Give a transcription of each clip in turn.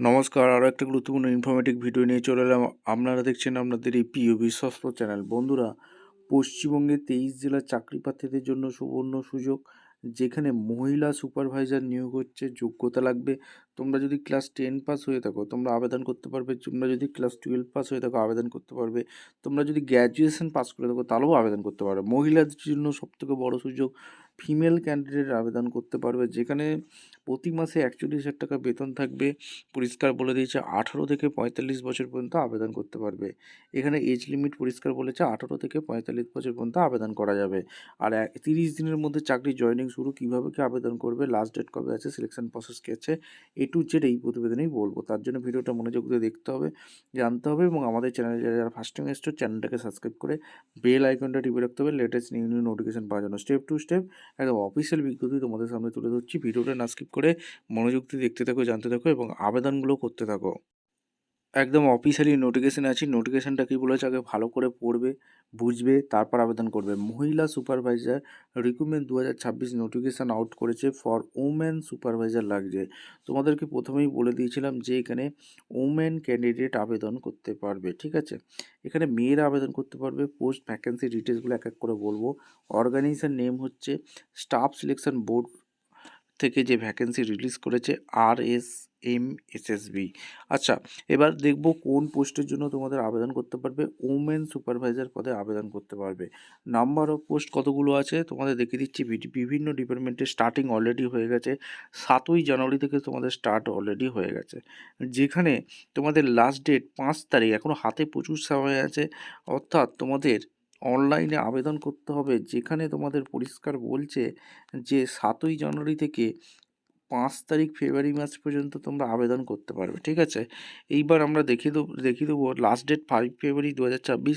নমস্কার আরও একটা গুরুত্বপূর্ণ ইনফরমেটিভ ভিডিও নিয়ে চলে এলাম। আপনারা দেখছেন আপনাদের এই প্রিয় বিশ্বস্ত চ্যানেল বন্ধুরা, পশ্চিমবঙ্গে তেইশ জেলার চাকরি প্রার্থীদের জন্য সুবর্ণ সুযোগ, যেখানে মহিলা সুপারভাইজার নিয়োগ হচ্ছে, যোগ্যতা লাগবে। তোমরা যদি ক্লাস টেন পাস হয়ে থাকো, তোমরা আবেদন করতে পারবে। তোমরা যদি ক্লাস টুয়েলভ পাস হয়ে থাকো, আবেদন করতে পারবে। তোমরা যদি গ্র্যাজুয়েশন পাস করে থাকো, তাহলেও আবেদন করতে পারবে মহিলাদের জন্য সবথেকে বড় সুযোগ ফিমেল ক্যান্ডিডেট আবেদন করতে পারবে। যেখানে প্রতি মাসে একচল্লিশ হাজার টাকা বেতন থাকবে। পরিষ্কার বলে দিয়েছে, আঠারো থেকে পঁয়তাল্লিশ বছর পর্যন্ত আবেদন করতে পারবে। এখানে এজ লিমিট পরিষ্কার বলেছে, আঠারো থেকে পঁয়তাল্লিশ বছর পর্যন্ত আবেদন করা যাবে। আর তিরিশ দিনের মধ্যে চাকরি জয়েনিং শুরু কীভাবে কি আবেদন করবে লাস্ট ডেট কবে আছে সিলেকশন প্রসেস কী আছে, এ টু জেড এই প্রতিবেদনেই বলব। তার জন্য ভিডিওটা মনোযোগ দিয়ে দেখতে হবে, জানতে হবে এবং আমাদের চ্যানেলে যারা ফার্স্ট টাইম এসছো চ্যানেলটাকে সাবস্ক্রাইব করে বেল আইকনটা টিপে রাখতে হবে। লেটেস্ট নিউ নিউ নোটিফিকেশন পাওয়ার জন্য। স্টেপ টু স্টেপ একদম অফিসিয়াল বিজ্ঞপ্তি তোমাদের সামনে তুলে ধরছি। ভিডিওটা না স্কিপ করে মনোযোগ দিয়ে দেখতে থাকো, জানতে থাকো এবং আবেদনগুলো করতে থাকো। একদম অফিসিয়ালি নোটিফিকেশান আছে। নোটিফিকেশানটা কী বলেছে? আগে ভালো করে পড়বে, বুঝবে, তারপর আবেদন করবে। মহিলা সুপারভাইজার রিক্রুটমেন্ট দু হাজার ছাব্বিশ নোটিফিকেশান আউট করেছে ফর ওমেন সুপারভাইজার লাগছে। তোমাদেরকে প্রথমেই বলে দিয়েছিলাম যে এখানে ওমেন ক্যান্ডিডেট আবেদন করতে পারবে, ঠিক আছে? এখানে মেয়েরা আবেদন করতে পারবে। পোস্ট ভ্যাকেন্সি ডিটেলসগুলো এক এক করে বলব। অর্গানাইজেশন নেম হচ্ছে স্টাফ সিলেকশন বোর্ড থেকে যে ভ্যাকেন্সি রিলিজ করেছে R S M S S B. আচ্ছা এবার দেখব কোন পোস্টের জন্য তোমাদের আবেদন করতে পারবে। ওমেন সুপারভাইজার পদে আবেদন করতে পারবে। নাম্বার অফ পোস্ট কতগুলো আছে? তোমাদের দেখিয়ে দিচ্ছি। বিভি- বিভিন্ন ডিপার্টমেন্টের স্টার্টিং অলরেডি হয়ে গেছে। সাতই জানুয়ারি থেকে তোমাদের স্টার্ট অলরেডি হয়ে গেছে। যেখানে তোমাদের লাস্ট ডেট পাঁচ তারিখ এখনও হাতে প্রচুর সময় আছে। অর্থাৎ তোমাদের অনলাইনে আবেদন করতে হবে। যেখানে তোমাদের পরিষ্কার বলছে যে সাতই জানুয়ারি থেকে পাঁচ তারিখ ফেব্রুয়ারি মাস পর্যন্ত তোমরা আবেদন করতে পারবে, ঠিক আছে? এইবার আমরা দেখিয়ে দেবো দেখিয়ে দেবো লাস্ট ডেট ফাইভ ফেব্রুয়ারি দু হাজার ছাব্বিশ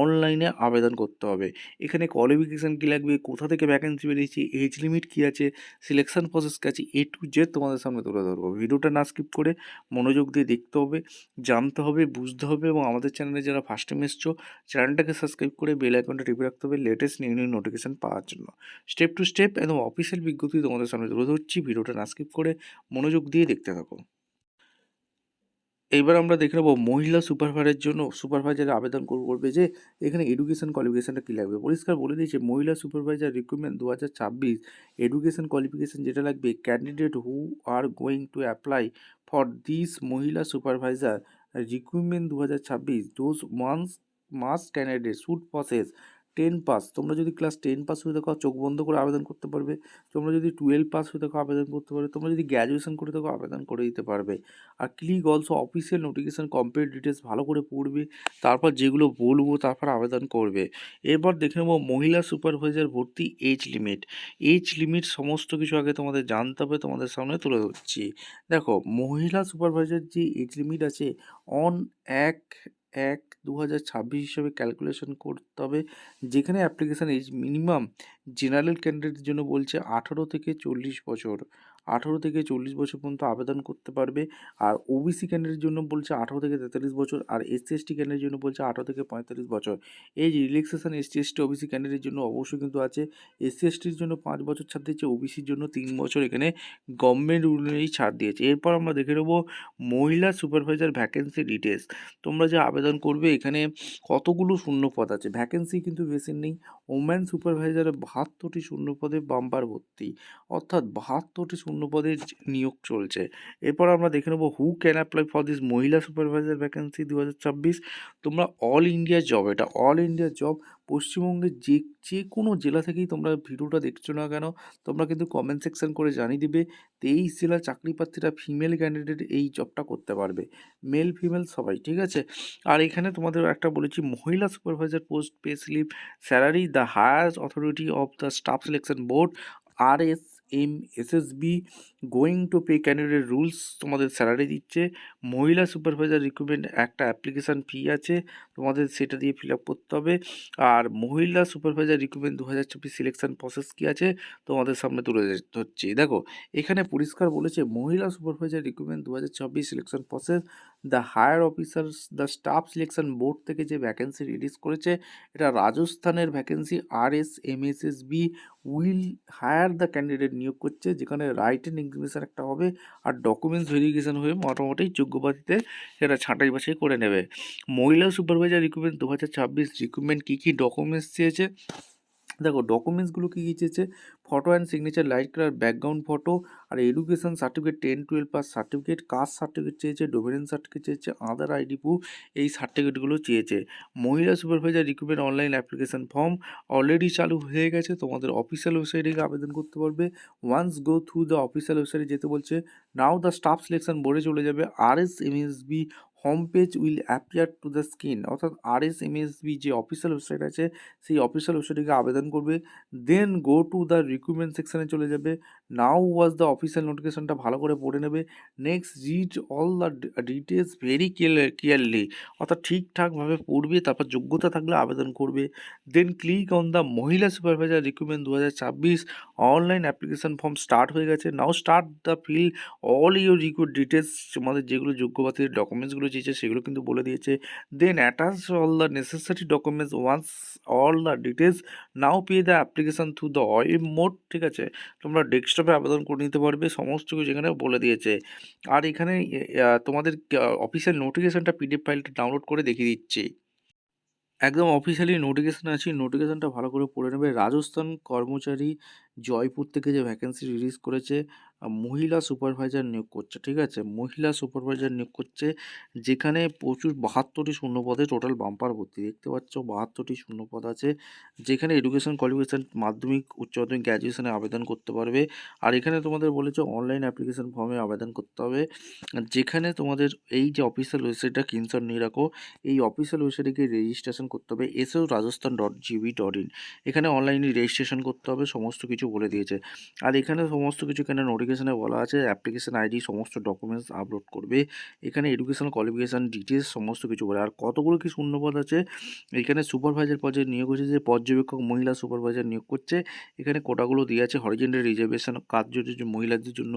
অনলাইনে আবেদন করতে হবে। এখানে কোয়ালিফিকেশান কী লাগবে, কোথা থেকে ভ্যাকেন্সি বেরিয়েছে এজ লিমিট কী আছে সিলেকশন প্রসেস কী আছে এ টু জেড তোমাদের সামনে তুলে ধরবো। ভিডিওটা না স্কিপ করে মনোযোগ দিয়ে দেখতে হবে, জানতে হবে, বুঝতে হবে এবং আমাদের চ্যানেলে যারা ফার্স্ট টাইম এসছো চ্যানেলটাকে সাবস্ক্রাইব করে বেল আইকনটা টিপে রাখতে হবে লেটেস্ট নিউ নিউ নোটিফিকেশান পাওয়ার জন্য। স্টেপ টু স্টেপ একদম অফিসিয়াল বিজ্ঞপ্তি তোমাদের সামনে তুলে ধরছি, ভিডিওটা না স্কিপ করে মনোযোগ দিয়ে দেখতে থাকো। এইবার আমরা দেখে নেব মহিলা সুপারভাইজারের জন্য সুপারভাইজারের আবেদন কর- করবে যে, এখানে এডুকেশন কোয়ালিফিকেশানটা কী লাগবে? পরিষ্কার বলে দিয়েছে, মহিলা সুপারভাইজার রিক্রুটমেন্ট দু হাজার ছাব্বিশ এডুকেশন কোয়ালিফিকেশান যেটা লাগবে candidate who are going to apply for this মহিলা সুপারভাইজার রিক্রুটমেন্ট দু হাজার ছাব্বিশ those months mass candidate should process ten pass, তোমরা যদি ক্লাস টেন পাস হয়ে থাকো চোখ বন্ধ করে আবেদন করতে পারবে। তোমরা যদি টুয়েলভ পাস হয়ে থাকো আবেদন করতে পারবে। তোমরা যদি গ্র্যাজুয়েশন করে থাকো আবেদন করে দিতে পারবে। আর click also official notification complete details ভালো করে পড়বে। তারপর যেগুলো বলব তারপর আবেদন করবে। এরপর দেখে নেব মহিলা সুপারভাইজার ভর্তি এজ লিমিট। এজ লিমিট সমস্ত কিছু আগে তোমাদের জানতে হবে, তোমাদের সামনে তুলে ধরছি। দেখো, মহিলা সুপারভাইজার যে এজ লিমিট আছে অন এক এক দু হাজার ছাব্বিশ হিসাবে ক্যালকুলেশন করতে হবে যেখানে অ্যাপ্লিকেশান এজ মিনিমাম জেনারেল ক্যান্ডিডেটের জন্য বলছে আঠারো থেকে চল্লিশ বছর। আঠারো থেকে চল্লিশ বছর পর্যন্ত আবেদন করতে পারবে। আর ওবিসি ক্যান্ডিডেটের জন্য বলছে আঠারো থেকে তেতাল্লিশ বছর, আর এসসি এসটি ক্যান্ডিডেটের জন্য বলছে আঠারো থেকে পঁয়তাল্লিশ বছর। এই যে রিল্যাক্সেশন এসটি এসটি ওবিসি ক্যান্ডিডেটের জন্য অবশ্যই কিন্তু আছে। এসসি এসটির জন্য পাঁচ বছর ছাড় দিয়েছে ওবিসির জন্য তিন বছর এখানে গভর্নমেন্ট অনুযায়ী ছাড় দিয়েছে। এরপর আমরা দেখে নেব মহিলা সুপারভাইজার ভ্যাকেন্সি ডিটেলস তোমরা যে আবেদন করবে, এখানে কতগুলো শূন্য পদ আছে? ভ্যাকেন্সি কিন্তু বেশি নেই। ওম্যান সুপারভাইজারে বাহাত্তরটি শূন্য পদে বাম্পার ভর্তি। অর্থাৎ বাহাত্তরটি শূন্য পদের নিয়োগ চলছে। এরপর আমরা দেখে নেব who can apply for this মহিলা সুপারভাইজার ভ্যাকেন্সি দু হাজার ছাব্বিশ। তোমরা অল ইন্ডিয়া জব এটা অল ইন্ডিয়া জব পশ্চিমবঙ্গের যে যে কোনো জেলা থেকেই তোমরা ভিডিওটা দেখছ না কেন, তোমরা কিন্তু কমেন্ট সেকশন করে জানিয়ে দিবে তেইশ জেলার চাকরি প্রার্থীরা ফিমেল ক্যান্ডিডেট এই জবটা করতে পারবে। মেল ফিমেল সবাই, ঠিক আছে? আর এখানে তোমাদের একটা বলেছি, মহিলা supervisor post pay slip salary the higher authority of the staff selection board R S M S S B going to pay candidate rules তোমাদের স্যালারি দিচ্ছে। মহিলা সুপারভাইজার রিক্রুটমেন্ট একটা অ্যাপ্লিকেশান ফি আছে, তোমাদের সেটা দিয়ে ফিল আপ করতে হবে। আর মহিলা সুপারভাইজার রিক্রুটমেন্ট দু হাজার চব্বিশ সিলেকশন প্রসেস কী আছে, তোমাদের সামনে তুলে ধরছি। দেখো, এখানে পরিষ্কার বলেছে, মহিলা সুপারভাইজার রিক্রুটমেন্ট দু হাজার চব্বিশ selection process the higher officers the staff selection board থেকে যে ভ্যাকেন্সি রিলিজ করেছে, এটা রাজস্থানের vacancy R S M S S B will hire the candidate নিয়োগ করছে, যেখানে রাইটেন এক্সামিনেশন একটা হবে আর ডকুমেন্টস ভেরিফিকেশন হয়ে মোটামুটি যোগ্য প্রার্থীতে সেটা ছাঁটাই বাছাই করে নেবে। মহিলা সুপারভাইজার রিক্রুটমেন্ট দু হাজার ছাব্বিশ রিক্রুটমেন্ট কী কী ডকুমেন্টস চেয়েছে? দেখো ডকুমেন্টসগুলো কী কী চেয়েছে photo and signature light colour background photo R education certificate ten twelve pass certificate caste certificate চেয়েছে ডোমিনেন্স সার্টিফিকেট চেয়েছে আদার আইডি প্রুফ এই সার্টিফিকেটগুলো চেয়েছে। মহিলা supervisor recruitment online application form already চালু হয়ে গেছে, তোমাদের অফিসিয়াল ওয়েবসাইটে আবেদন করতে পারবে। Once go through the official ওয়েবসাইটে যেতে বলছে নাও দ্য স্টাফ সিলেকশন বোর্ডে চলে যাবে আর S MSB home page will appear to the screen অর্থাৎ R S M S B যে অফিসিয়াল ওয়েবসাইট আছে, সেই অফিসিয়াল ওয়েবসাইটে আবেদন করবে। Then go to the recruitment সেকশানে চলে যাবে। নাও ওয়াজ দ্য অফিসিয়াল নোটিফিকেশনটা ভালো করে পড়ে নেবে। Next read all the details very clearly অর্থাৎ ঠিকঠাকভাবে পড়বে, তারপর যোগ্যতা থাকলে আবেদন করবে। দেন ক্লিক অন দ্য মহিলা সুপারভাইজার রিক্রুটমেন্ট দু হাজার ছাব্বিশ। অনলাইন অ্যাপ্লিকেশন ফর্ম স্টার্ট হয়ে গেছে। Now start the fill all your recruit details তোমাদের যেগুলো যোগ্যপাতির ডকুমেন্টসগুলো চেয়েছে সেগুলো কিন্তু বলে দিয়েছে। Then attach all the necessary documents once all the details now pay the application through the web mode ঠিক আছে? তোমরা ডেস্কটপে আবেদন করে নিতে পারবে, সমস্ত কিছু এখানে বলে দিয়েছে। আর এখানে তোমাদের অফিসিয়াল নোটিফিকেশানটা পিডিএফ ফাইলটা ডাউনলোড করে দেখিয়ে দিচ্ছি। একদম অফিসিয়ালি নোটিফিকেশান আছে নোটিফিকেশানটা ভালো করে পড়ে নেবে। রাজস্থান কর্মচারী জয়পুর থেকে যে ভ্যাকেন্সি রিলিজ করেছে মহিলা সুপারভাইজার নিয়োগ করছে, ঠিক আছে? মহিলা সুপারভাইজার নিয়োগ করছে, যেখানে প্রচুর বাহাত্তরটি শূন্যপদে টোটাল বাম্পার ভর্তি। দেখতে পাচ্ছ, বাহাত্তরটি শূন্যপদ আছে, যেখানে এডুকেশন কোয়ালিফিকেশান মাধ্যমিক, উচ্চ মাধ্যমিক গ্র্যাজুয়েশনে আবেদন করতে পারবে। আর এখানে তোমাদের বলেছে অনলাইন অ্যাপ্লিকেশন ফর্মে আবেদন করতে হবে। যেখানে তোমাদের এই যে অফিসিয়াল ওয়েবসাইটটা কিনসর নিয়ে রাখো, এই অফিসিয়াল ওয়েবসাইটে গিয়ে রেজিস্ট্রেশন করতে হবে SSO Rajasthan dot GB dot in এখানে অনলাইনে রেজিস্ট্রেশন করতে হবে, সমস্ত কিছু বলে দিয়েছে। আর এখানে সমস্ত কিছু এখানে নোটিফিকেশানে বলা আছে অ্যাপ্লিকেশন আইডি সমস্ত ডকুমেন্টস আপলোড করবে। এখানে এডুকেশন কোয়ালিফিকেশান ডিটেলস সমস্ত কিছু বলে। আর কতগুলো কি শূন্যপদ আছে? এখানে সুপারভাইজার পদে নিয়োগ হয়েছে যে পর্যবেক্ষক মহিলা সুপারভাইজার নিয়োগ করছে। এখানে কোটাগুলো দিয়ে আছে হরিজেন্টাল রিজার্ভেশন কার্য যে মহিলাদের জন্য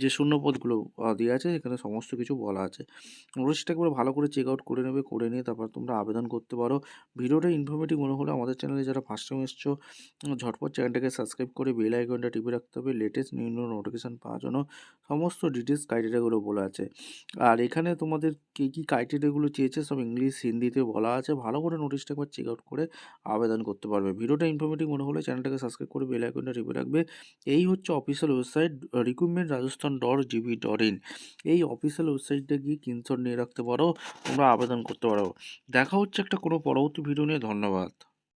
যে শূন্যপদগুলো দেওয়া আছে, এখানে সমস্ত কিছু বলা আছে। নোটিশটা একবার ভালো করে চেক আউট করে নেবে, করে নিয়ে তারপর তোমরা আবেদন করতে পারো। ভিডিওটা ইনফরমেটিভ মনে হলে আমাদের চ্যানেলে যারা ফার্স্ট টাইম এসছো, ঝটপট চ্যানেলটাকে সাবস্ক্রাইব করে বেল আইকনটা টিপে রাখতে হবে। লেটেস্ট নিউ নিউ নোটিফিকেশান পাওয়ার জন্য সমস্ত ডিটেলস ক্রাইটেরিয়াগুলো বলা আছে। আর এখানে তোমাদের কী কী ক্রাইটেরিয়াগুলো চেয়েছে সব ইংলিশ, হিন্দিতে বলা আছে। ভালো করে নোটিশটা একবার চেক আউট করে আবেদন করতে পারবে। ভিডিওটা ইনফরমেটিভ মনে হলে চ্যানেলটাকে সাবস্ক্রাইব করে বেল আইকনটা টিপে রাখবে। এই হচ্ছে official website recruitment Rajasthan dot GB dot in এই অফিসিয়াল ওয়েবসাইটটা গিয়ে কিনশট নিয়ে রাখতে পারো, তোমরা আবেদন করতে পারো। দেখা হচ্ছে একটা কোনো পরবর্তী ভিডিও নিয়ে। ধন্যবাদ।